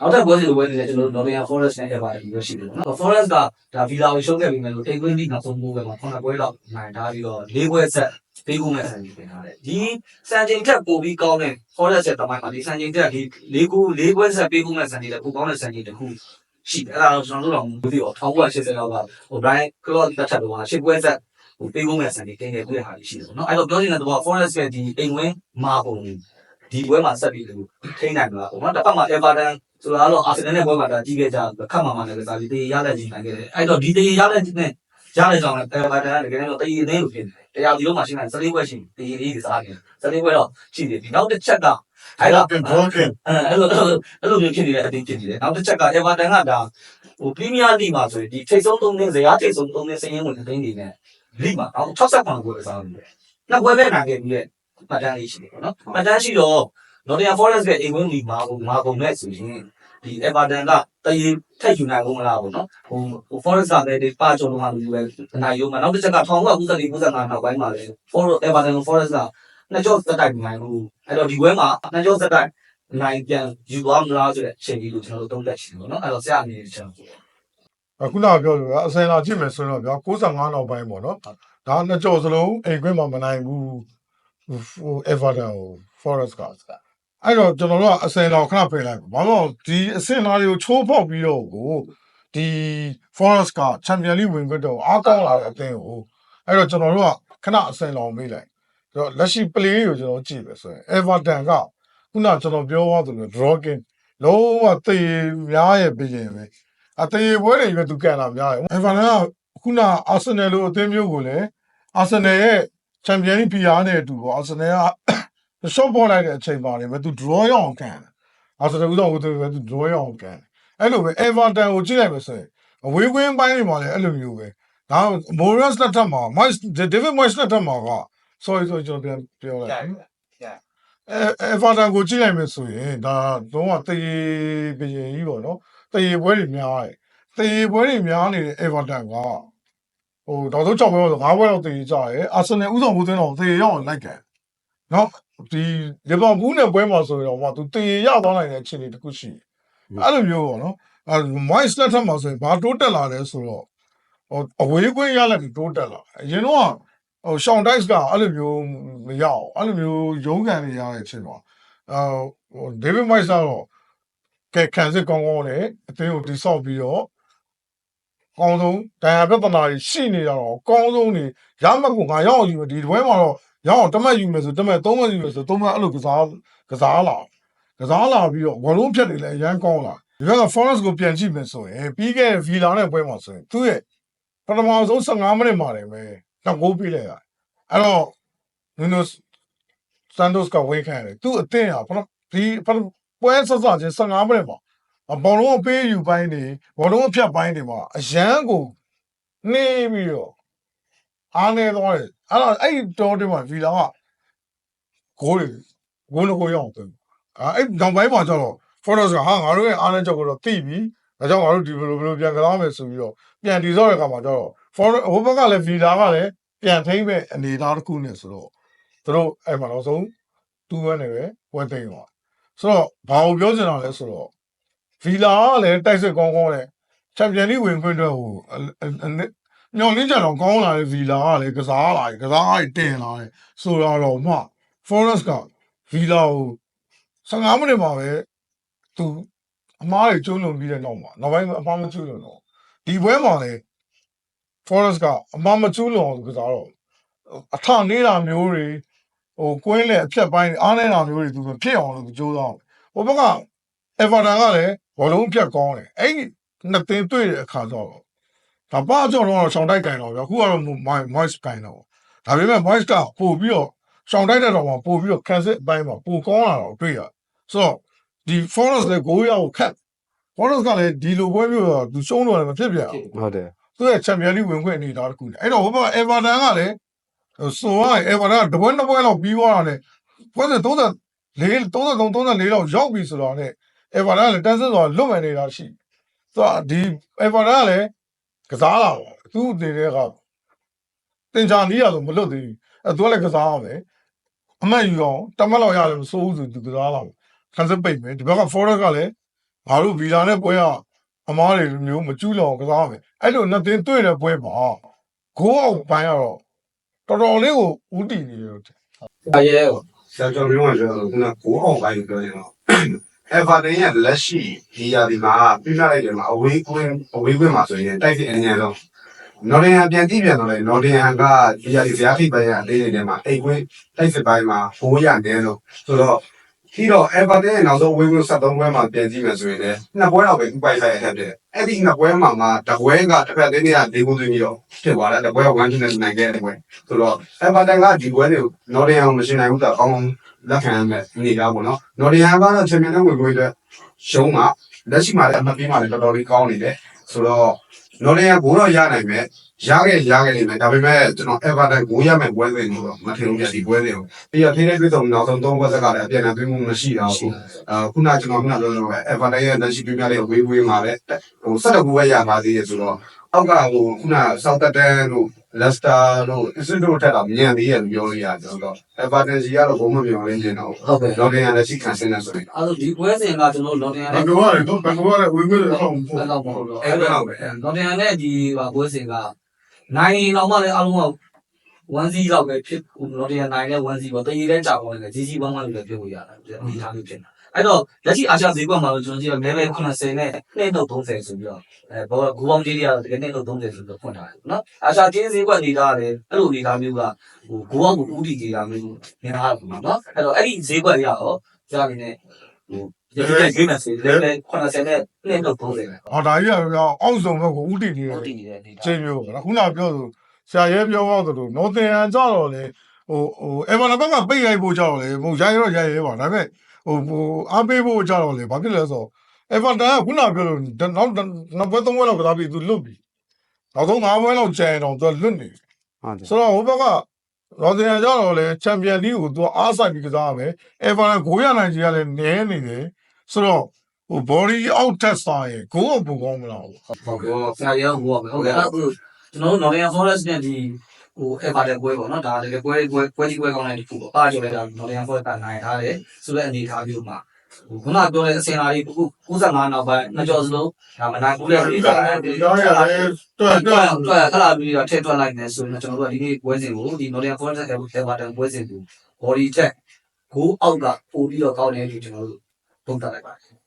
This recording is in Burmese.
နောက်ထပ်ပွဲစဉ်ပွဲတွေလည်းကျွန်တော်တို့ Nottingham Forest နဲ့ Everton ပြီးတော့ရှိတယ်နော် Forest ကဒါ Villa ကိုရှုံးခဲ့ပြီးမှလို့ Take Win League နောက်ဆုံးပွဲမှာခုနပွဲလောက်နိုင်ထားပြီးတော့၄ပွဲဆက်ပေးခုမဲ့ဆန်ကြီးပြင်ထားတယ်ဒီစံချိန်ထက်ပိုပြီးကောင်းတဲ့ Forest ရဲ့တမိုင်းမှာဒီစံချိန်ထက်ဒီ၄ခု၄ပွဲဆက်ပေးခုမဲ့ဆန်ကြီးတဲ့ပိုကောင်းတဲ့ဆန်ကြီးတစ်ခုရှိတယ်အဲ့ဒါတော့ကျွန်တော်တို့တော့မသိဘူး1980လောက်ကဟို Brian Clough တက်ထက်တော့ရှစ်ပွဲဆက်ဟိုပေးခုမဲ့ဆန်ကြီးတင်နေပြတဲ့ဟာရှိတယ်နော်အဲ့တော့ပြောချင်တဲ့တော့ Forest ရဲ့ဒီအိမ်ဝင်းမာပုံဒီပွဲမှာဆက်ပြီးလို့ထိန်းနိုင်မလားပေါ့နော်တစ်ဖက်မှာ Everton ဆိုတာကတော့အာဆင်နယ်နဲ့ပွဲမှာဒါကြီးခဲ့ကြခတ်မှမှလည်းကစားပြီးတေးရလက်ကြီးနိုင်ခဲ့တယ်အဲ့တော့ဒီတေးရလက်ကြီးနဲ့ရလက်ကြောင့်လည်း Everton ကတကယ်တော့တေးရင်းလို့ဖြစ်နေတယ်တရားဒီလိုမှရှင်းနိုင်14ပွဲရှိတေးရင်းလေးကစားခဲ့14ပွဲတော့ရှိတယ်ဒီနောက်တစ်ချက်ကအဲ့တော့ broken broken အဲ့လိုအဲ့လိုမျိုးဖြစ်နေတဲ့အတင်းဖြစ်နေတယ်နောက်တစ်ချက်က Everton ကဒါဟို Premier League မှာဆိုရင်ဒီထိတ်ဆုံးသုံးနေဇယားထိတ်ဆုံးသုံးနေစရင်ဝင်တင်းနေနဲ့ League မှာအောက်68ပွဲကစားနေတယ်နောက်ပွဲပဲနိုင်ခဲ့ပြီးတဲ့မှတ်တမ်းလေးရှိတယ်ပေါ့နော်မှတ်တမ်းရှိတော့ Nottingham Forest ရဲ့အိမ်ဝင်လီမာကိုမာကုန်နဲ့ဆိုရင်ဒီ Everton ကတရေထက်ယူနိုင်ဘူးမလားပေါ့နော်ဟိုဟို Forest ကလည်းဒီပါချုံလုံးဟာလူပဲနိုင်ရုံမှာနောက်တစ်ချက်က1994 95နောက်ပိုင်းမှာလည်း Forest Everton Forest ကနှစ်ကျော့သက်တိုက်နိုင်ဘူးအဲ့တော့ဒီဝဲမှာနှစ်ကျော့သက်တိုက်နိုင်ပြန်ယူသွားမလားဆိုတဲ့အချိန်ကြီးကိုကျွန်တော်တို့သုံးသပ်ရှိတယ်ပေါ့နော်အဲ့တော့ဆရာအနေနဲ့ကျွန်တော်အခုနကပြောလို့အစင်လာကြည့်မယ်ဆိုတော့ဗျာ65နောက်ပိုင်းပေါ့နော်ဒါနှစ်ကြော်စလုံးအိမ်ခွင်းမှာမနိုင်ဘူးဟို Everton ဟို Forest က အဲ့တော့ကျွန်တော်တို့ကအစင်လောက်ခဏပြင်လိုက်ဘာလို့ဒီအစင်လာတွေကိုချိုးဖောက်ပြီးတော့ကိုဒီ Forest က Champion League ဝင်ခွင့်တော့အားကောင်းလာတဲ့အသင်းကိုအဲ့တော့ကျွန်တော်တို့ကခဏအစင်လောက်မေးလိုက်ဆိုတော့လက်ရှိ play ကိုကျွန်တော်ကြည့်ပဲဆိုရင် Everton ကခုနကျွန်တော်ပြောသွားသလို draw game လုံးဝတည်များရဲ့ပြင်ပဲအသေးပွဲတွေပဲသူကန်လာများတယ်။အဗန်ကခုနအာဆင်နယ်လိုအသင်းမျိုးကိုလည်းအာဆင်နယ်ရဲ့ချန်ပီယံလိဖိအားနဲ့အတူပေါ့အာဆင်နယ်က ရှော့ပေါ်လိုက်တဲ့အချိန်ပါနေပဲသူ draw ရအောင်ကန်တယ်။အာဆင်နယ်ကတော့ဟိုသူပဲသူ draw ရအောင်ကန်တယ်။အဲ့လိုပဲ Everton ကိုကြည့်လိုက်မယ်ဆိုရင်အဝေးကွင်းပိုင်းတွေမှာလည်းအဲ့လိုမျိုးပဲ။ဒါ Morris လက်ထက်မှာ Moyes David Moyes လက်ထက်မှာက sorry sorry ကျွန်တော်ပြန်ပြောလိုက်။အဲအဲဖာတန်ကိုကြည့်လိုက်မယ်ဆိုရင်ဒါတော့တရေပရင်ကြီးပေါ့နော်တရေပွဲတွေများတယ်တရေပွဲတွေများနေတဲ့ Everton ကဟိုတော့တော့6ပွဲဆို5ပွဲတော့တရေကြရဲအာဆင်နယ်ဥဆောင်မှုသွင်းတော့တရေရောက်အောင်လိုက်ကန်နော် ဒီလီဗာပူးနဲ့ပွဲမှာဆိုရင်တော့သူတရေရသွားနိုင်တဲ့အခြေအနေတစ်ခုရှိတယ်အဲ့လိုမျိုးပေါ့နော်အဲမိုင်းစလက်ထက်မှာဆိုရင်ဘာတိုးတက်လာလဲဆိုတော့ဟိုအဝေးကွင်းရလက်တိုးတက်လာအရင်တော့ဟိုရှောင်းဒိုက်စ်ကအဲ့လိုမျိုးမရအောင်အဲ့လိုမျိုးရုံးကန်နေရတဲ့အချိန်မှာအာဟိုဒေးဗစ်မိုက်စ်ကတော့ကဲခံစစ်ကောင်းကောင်းနဲ့အသင်းကိုတိဆောက်ပြီးတော့အကောင်းဆုံးဒဏ်ရာပြဿနာတွေရှိနေတော့အကောင်းဆုံးနေရမတ်ကိုငါရောက်အောင်ယူမယ်ဒီဘွဲမှာတော့ ရအောင်တမတ်ယူမယ်ဆိုတမတ်သုံးမတ်ယူမယ်ဆိုသုံးမတ်အဲ့လိုကစားကစားလာကစားလာပြီးတော့ဝလုံးဖြတ်နေလဲအရန်ကောင်းလာဒီဘက်က Forest ကိုပြန်ကြည့်မယ်ဆိုရင်ပြီးခဲ့တဲ့ Villa နဲ့ပွဲမှာဆိုရင်သူ့ရဲ့ပထမဆုံး15မိနစ်မှာလည်းပဲတော့ဂိုးပေးလိုက်တာအဲ့တော့ Nuno Santos ကဝေးခံရတယ်သူ့အသင်းဟာပထမဒီပထမပွဲဆက်စချင်း15မိနစ်မှာအဘောလုံးအပေးယူပိုင်းတွေဘောလုံးအဖြတ်ပိုင်းတွေမှာအရန်ကိုနှေးပြီးတော့အားနေသွားတယ် အဲ့တော့အဲ့ဒီတော်တွေမှာဗီလာကဂိုးတွေဂိုးလို့ကိုရအောင်တယ်အဲ့နောက်ပိုင်းမှာကျတော့ Forest ကဟာငါတို့ရဲ့အားနေချက်ကိုတော့သိပြီဒါကြောင့်ငါတို့ဒီလိုလိုပြန်ကစားမယ်ဆိုပြီးတော့ပြန်တီဆော့တဲ့အခါမှာကျတော့ Forest ဟိုဘက်ကလည်းဗီလာကလည်းပြန်ထိမ့်မဲ့အနေအထားတစ်ခုနဲ့ဆိုတော့သူတို့အဲ့မှာတော့ဆုံးတူးဝဲနေပဲပွဲသိမ်းသွားဆိုတော့ဘာကိုပြောချင်တာလဲဆိုတော့ဗီလာကလည်းတိုက်စစ်ကောင်းကောင်းနဲ့ချန်ပီယံလိဝင်ခွင့်အတွက်ဟို ညောင်လင်းကြတော့ကောင်းလာတဲ့ဗီလာကလည်းကစားလာတယ်ကစားရတင်လာတယ်ဆိုတော့မှ Forest ကဗီလာကို15မိနစ်မှာပဲသူအမားတွေကျုံးလွန်ပြီးတဲ့နောက်မှာနောက်ပိုင်းအမားမကျုံးလွန်တော့ဒီပွဲမှာလည်း Forest ကအမားမကျုံးလွန်အောင်ကစားတော့အထနေတာမျိုးတွေဟိုကွင်းလေအဖြတ်ပိုင်းအားနေတာမျိုးတွေသူမဖြစ်အောင်လို့သူကြိုးစားအောင်ဟိုဘက်က Everton ကလည်းဘောလုံးဖြတ်ကောင်းတယ်အဲ့ဒီနှစ်သင်းတွေ့တဲ့အခါကျတော့ ဒါပါကြောင့်တော့ရှောင်းတိုက်ကန်တော့ဗျအခုကတော့ Moise ကန်တော့ဒါပေမဲ့ Moise ကပို့ပြီးတော့ရှောင်းတိုက်တဲ့တော့မှပို့ပြီးတော့ cancel အပိုင်းမှာပိုကောင်းလာတော့တွေ့ရဆိုတော့ဒီ Forest လည်းဂိုးရကိုခတ် Forest ကလည်းဒီလိုပွဲမျိုးတော့သူရှုံးတော့လည်းမဖြစ်ပြအောင်ဟုတ်တယ်သူရဲ့ချန်ပီယံလိဝင်ခွင့်အနေထားတစ်ခုလေအဲ့တော့ဟိုဘက်က Everton ကလည်းဆိုရ Everton ကတပွဲနှစ်ပွဲလောက်ပြီးသွားတာနဲ့ပွဲစဉ်34 33 34လောက်ရောက်ပြီဆိုတော့ね Everton ကလည်းတန်းစစ်ဆိုတာလွတ်မှန်နေတာရှိဆိုတော့ဒီ Everton ကလည်း ကစားလာပါသူ့အနေနဲ့ကတင်ချာနီးရဆိုမလွတ်သေးဘူးအဲသူကလည်းကစားရမယ်အမှတ်ယူအောင်တမတ်လောက်ရတယ်မစိုးဘူးဆိုသူကစားလာမယ်ခံစစ်ပိတ်မယ်ဒီဘက်က Forest ကလည်းငါတို့ဗီလာနဲ့ပွဲရအမားတွေမျိုးမကျူးလောင်ကစားမယ်အဲ့လိုနှစ်သိန်းတွေ့တဲ့ပွဲမှာဂိုးအောင်ပိုင်းကတော့တော်တော်လေးကိုဥတည်နေတယ်အရဲကိုဆရာကျော်မျိုးကပြောလို့ခုနကိုအောင်ပိုင်းပြောရင်တော့ Everton ရဲ့လက်ရှိဒီရာဒီမှာပြပြလိုက်တယ်မှာအဝေးကွင်းအဝေးကွင်းမှာဆိုရင်တိုက်စစ်အငြင်းဆုံး Nottingham ပြန်ကြည့်ပြန်တော့လေ Nottingham ကဒီရာဒီဇာတိပိုင်းကအလေးနေတဲ့မှာအိတ်ကွင်းတိုက်စစ်ပိုင်းမှာဘိုးရနေလို့ဆိုတော့ ပြီးတော့ Everton ရဲ့နောက်ဆုံးဝေးကွင်း73ပွဲမှာပြန်ကြည့်မယ်ဆိုရင်လည်းနှစ်ပွဲတော့ပဲဥပိုက်ဆိုင်ရတဲ့အဲ့ဒီနှစ်ပွဲမှာမှာတပွဲကတစ်ဖက်တင်းတွေက၄ခုသွင်းပြီးတော့ဖြစ်သွားတယ်တပွဲက1 2နဲ့နိုင်ခဲ့တဲ့ပွဲဆိုတော့ Everton ကဒီပွဲတွေကို Nottingham မရှင်းနိုင်ဘူးတော့အကောင်းဆုံးလက်ခံရမယ်အနေထားပေါ့နော် Nottingham ကတော့ချန်ပီယံနဲ့ဝင်ခွင့်အတွက်ရှုံးမှာလက်ရှိမှာလည်းအမှတ်ပေးမှာလည်းတော်တော်လေးကောင်းနေတယ်ဆိုတော့ Nottingham ဘိုးတော့ရနိုင်မယ်ရခဲ့ရခဲ့နေမယ်ဒါပေမဲ့ကျွန်တော် Everton ဘိုးရမယ်ပွဲစဉ်ကိုတော့မထင်ဘူးပြဒီပွဲစဉ်ကိုပြီးတော့ထိတဲ့တွေ့ဆုံနောက်ဆုံး၃ဘက်စကလည်းအပြန်အလှန်တွေ့မှုမရှိတော့ဘူးအာခုနကျွန်တော်ခုနပြောလို့ပဲ Everton ရဲ့လက်ရှိပြပြလေးဝေးဝေးမှာလည်းဟို၁၁ခုပဲရပါသေးတယ်ဆိုတော့အောက်ကဟိုခုန Southampton တို့ Leicester တို့ Ipswich တို့ထက်တော့မြင်သေးရဲ့လို့ပြောလို့ရတယ်ဆိုတော့ Everton စီကတော့ဘုံမပြောင်းလင်းနေတော့ဟုတ်ကဲ့တော့တင်ရလက်ရှိခံစင်းနေဆိုရင်အဲ့တော့ဒီပွဲစဉ်ကကျွန်တော်လော်တင်ရဘနဲ့ယ်လိုရလဲတော့ဘယ်လိုရလဲဝေခွင့်တော့ဟုတ်အဲ့လောက်မဟုတ်တော့အဲ့ဒါတော့ပဲလော်တင်ရနဲ့ဒီဟာပွဲစဉ်ကနိုင်တော့မှလည်းအားလုံးက1 0လောက်ပဲဖြစ်လော်တင်ရနိုင်နဲ့1 0ပေါ့တည်ရတဲ့ကြောင်ဝင်တယ် GG 1 1လို့လည်းပြောလို့ရတယ်ဒီထားလို့ဖြစ်တာ အဲ့တော့လက်ရှိအာရှဈေးကွက်မှာတော့ကျွန်တော်ကြည့်ရမဲမဲ80နဲ့နှစ်နှုတ်30ဆိုပြီးတော့အဲဘောဂူပေါင်းကြီးတွေကတော့တကယ်နှစ်နှုတ်30ဆိုပြီးတော့ဖွင့်ထားတယ်နော်အာရှချင်းဈေးကွက်နေတာလည်းအဲ့လိုနေတာမျိုးကဟိုဂူပေါင်းကိုဥတီကြီးတာမျိုးမြင်ထားတယ်နော်အဲ့တော့အဲ့ဒီဈေးကွက်ရတော့ကြာနေနဲ့ဟိုဒီကိစ္စဂိမ်းမစီလည်းလည်း80နဲ့နှစ်နှုတ်30ပဲဟောဒါကြီးကပြောအောက်ဆုံးဘက်ကိုဥတည်နေတယ်ဥတီနေတဲ့နေတာချိန်မျိုးပေါ့နော်ခုနပြောဆိုဆရာရဲပြောတော့ဆိုနော်တင်ဟန်ကြတော့လေဟိုဟိုအေဗာနာဘက်ကပိတ်ရိုက်ဖို့ကြတော့လေဟိုရိုက်ရောရိုက်ရဲပါဒါပေမဲ့ ဟိုဟိုအားပေးဖို့ကြတော့လေဘာဖြစ်လဲဆိုတော့အေဗာနာကခုနပြောလို့နောက်နောက်ဘက်သုံးဘက်လောက်ကစားပြီးသူလွတ်ပြီနောက်ဆုံး၅ဘက်လောက်ကျန်တော့သူလွတ်နေဟုတ်တယ်ဆိုတော့ဟိုဘက်ကရော်တင်ဟန်ကြတော့လေချန်ပီယံလိကိုသူအားဆိုင်ပြီးကစားရမယ်အေဗာနာဂိုးရနိုင်ကြီးကလည်းနည်းနေတယ်ဆိုတော့ဟို body out test စားရင်ဂိုးကပုံကောင်းမလားဟုတ်ကဲ့ဆရာရောဟိုဟုတ်ကဲ့အဲ့ဒါကျွန်တော်တို့ Nottingham Forest နဲ့ဒီ ဟို Everton ပွဲပေါ့နော်ဒါလည်းပွဲပွဲပွဲကြီးပွဲကောင်းတဲ့ဒီခုပေါ့အားကြောင့်လည်းဒါ Nottingham Forest ကနိုင်ထားတယ်ဆိုတဲ့အနေအထားမျိုးမှာဟိုခုနပြောတဲ့အစင်လာကြီးခု95နောက်ပိုင်းနှစ်ကျော်စလုံးဒါမနိုင်ဘူးလေဒီကနေ့ဒီပြောရရဲတွတွက်က်တွတွက်က်တွက်အဲ့လာပြီးတော့ထည့်တွက်လိုက်နေဆိုရင်ကျွန်တော်တို့ကဒီနေ့ပွဲစဉ်ကိုဒီ Nottingham Forest နဲ့ Everton ပွဲစဉ်ကို body check ကိုအောက်ကပို့ပြီးတော့ကောင်းတယ်လို့ကျွန်တော်တို့သုံးသပ်လိုက်ပါတယ်